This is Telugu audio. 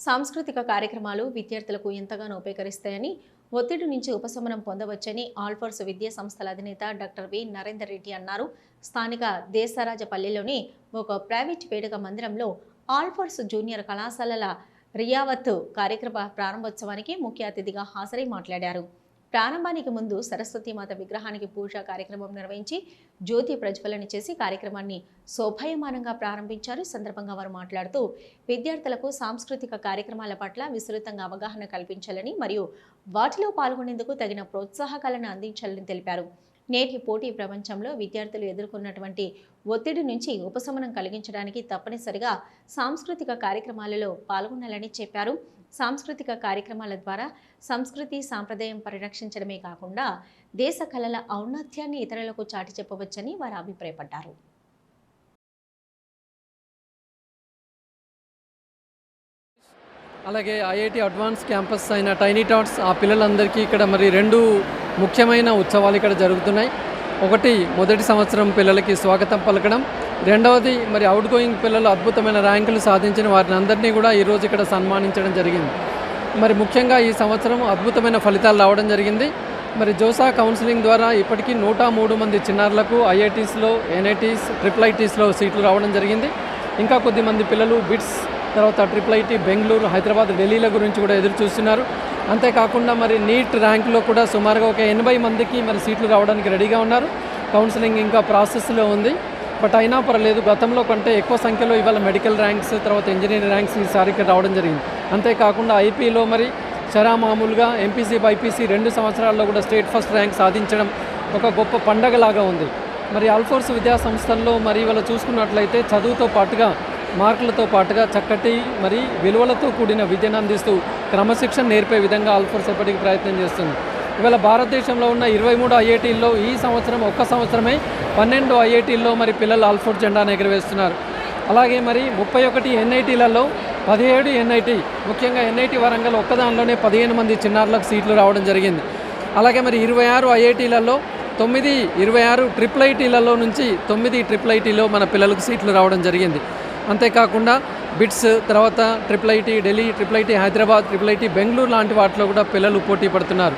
సాంస్కృతిక కార్యక్రమాలు విద్యార్థులకు ఎంతగానో ఉపకరిస్తాయని ఒత్తిడి నుంచి ఉపశమనం పొందవచ్చని ఆల్ఫోర్స్ విద్యా సంస్థల అధినేత డాక్టర్ వి. నరేందర్ రెడ్డి అన్నారు. స్థానిక దేశరాజపల్లిలోని ఒక ప్రైవేట్ వేడుక మందిరంలో ఆల్ఫోర్స్ జూనియర్ కళాశాలల రియావత్ కార్యక్రమ ప్రారంభోత్సవానికి ముఖ్య అతిథిగా హాజరై మాట్లాడారు. ప్రారంభానికి ముందు సరస్వతీమాత విగ్రహానికి పూజ కార్యక్రమం నిర్వహించి జ్యోతి ప్రజ్వలన చేసి కార్యక్రమాన్ని శోభాయమానంగా ప్రారంభించారు. ఈ సందర్భంగా వారు మాట్లాడుతూ విద్యార్థులకు సాంస్కృతిక కార్యక్రమాల పట్ల విస్తృతంగా అవగాహన కల్పించాలని మరియు వాటిలో పాల్గొనేందుకు తగిన ప్రోత్సాహకాలను అందించాలని తెలిపారు. నేటి పోటీ ప్రపంచంలో విద్యార్థులు ఎదుర్కొన్నటువంటి ఒత్తిడి నుంచి ఉపశమనం కలిగించడానికి తప్పనిసరిగా సాంస్కృతిక కార్యక్రమాలలో పాల్గొనాలని చెప్పారు. సాంస్కృతిక కార్యక్రమాల ద్వారా సంస్కృతి సాంప్రదాయం పరిరక్షించడమే కాకుండా దేశ కళల ఔన్నత్యాన్ని ఇతరులకు చాటి చెప్పవచ్చని వారు అభిప్రాయపడ్డారు. అలాగే ఐఐటి అడ్వాన్స్ క్యాంపస్ అయిన టైనీ టాట్స్ ఆ పిల్లలందరికీ ఇక్కడ మరి రెండు ముఖ్యమైన ఉత్సవాలు ఇక్కడ జరుగుతున్నాయి. ఒకటి మొదటి సంవత్సరం పిల్లలకి స్వాగతం పలకడం. రెండవది మరి అవుట్ గోయింగ్ పిల్లలు అద్భుతమైన ర్యాంకులు సాధించిన వారిని అందరినీ కూడా ఈరోజు ఇక్కడ సన్మానించడం జరిగింది. మరి ముఖ్యంగా ఈ సంవత్సరం అద్భుతమైన ఫలితాలు రావడం జరిగింది. మరి జోసా కౌన్సిలింగ్ ద్వారా ఇప్పటికీ నూట మూడు మంది చిన్నారులకు ఐఐటీస్లో ఎన్ఐటీస్ ట్రిపుల్ ఐటీస్లో సీట్లు రావడం జరిగింది. ఇంకా కొద్ది మంది పిల్లలు బిట్స్ తర్వాత ట్రిపుల్ ఐటీ బెంగళూరు హైదరాబాద్ ఢిల్లీల గురించి కూడా ఎదురు చూస్తున్నారు. అంతేకాకుండా మరి నీట్ ర్యాంకులో కూడా సుమారుగా ఒక ఎనభై మందికి మరి సీట్లు రావడానికి రెడీగా ఉన్నారు. కౌన్సిలింగ్ ఇంకా ప్రాసెస్లో ఉంది. బట్ అయినా పర్లేదు గతంలో కంటే ఎక్కువ సంఖ్యలో ఇవాళ మెడికల్ ర్యాంక్స్ తర్వాత ఇంజనీరింగ్ ర్యాంక్స్ ఈసారి ఇక్కడ రావడం జరిగింది. అంతేకాకుండా ఐపీలో మరి చరా మామూలుగా ఎంపీసీ బైపీసీ రెండు సంవత్సరాల్లో కూడా స్టేట్ ఫస్ట్ ర్యాంక్ సాధించడం ఒక గొప్ప పండగలాగా ఉంది. మరి ఆల్ఫోర్స్ విద్యా సంస్థల్లో మరి ఇవాళ చూసుకున్నట్లయితే చదువుతో పాటుగా మార్కులతో పాటుగా చక్కటి మరి విలువలతో కూడిన విద్యను అందిస్తూ క్రమశిక్షణ నేర్పే విధంగా ఆల్ఫోర్స్ ఎప్పటికీ ప్రయత్నం చేస్తుంది. ఇవాళ భారతదేశంలో ఉన్న ఇరవై మూడు ఐఐటీల్లో ఈ సంవత్సరం ఒక్క సంవత్సరమే పన్నెండు ఐఐటీల్లో మరి పిల్లలు ఆల్ఫోర్స్ జెండాను ఎగురవేస్తున్నారు. అలాగే మరి ముప్పై ఒకటి ఎన్ఐటీలలో పదిహేడు ఎన్ఐటి ముఖ్యంగా ఎన్ఐటి వరంగల్ ఒక్కదానిలోనే పదిహేను మంది చిన్నారులకు సీట్లు రావడం జరిగింది. అలాగే మరి ఇరవై ఆరు ఐఐటీలలో తొమ్మిది ఇరవై ఆరు ట్రిపుల్ ఐటీలలో నుంచి తొమ్మిది ట్రిపుల్ ఐటీలో మన పిల్లలకు సీట్లు రావడం జరిగింది. అంతేకాకుండా బిట్స్ తర్వాత triple IT Delhi triple IT Hyderabad triple IT Bengaluru లాంటి వాటిలో కూడా పిల్లలు పోటీ పడుతున్నారు.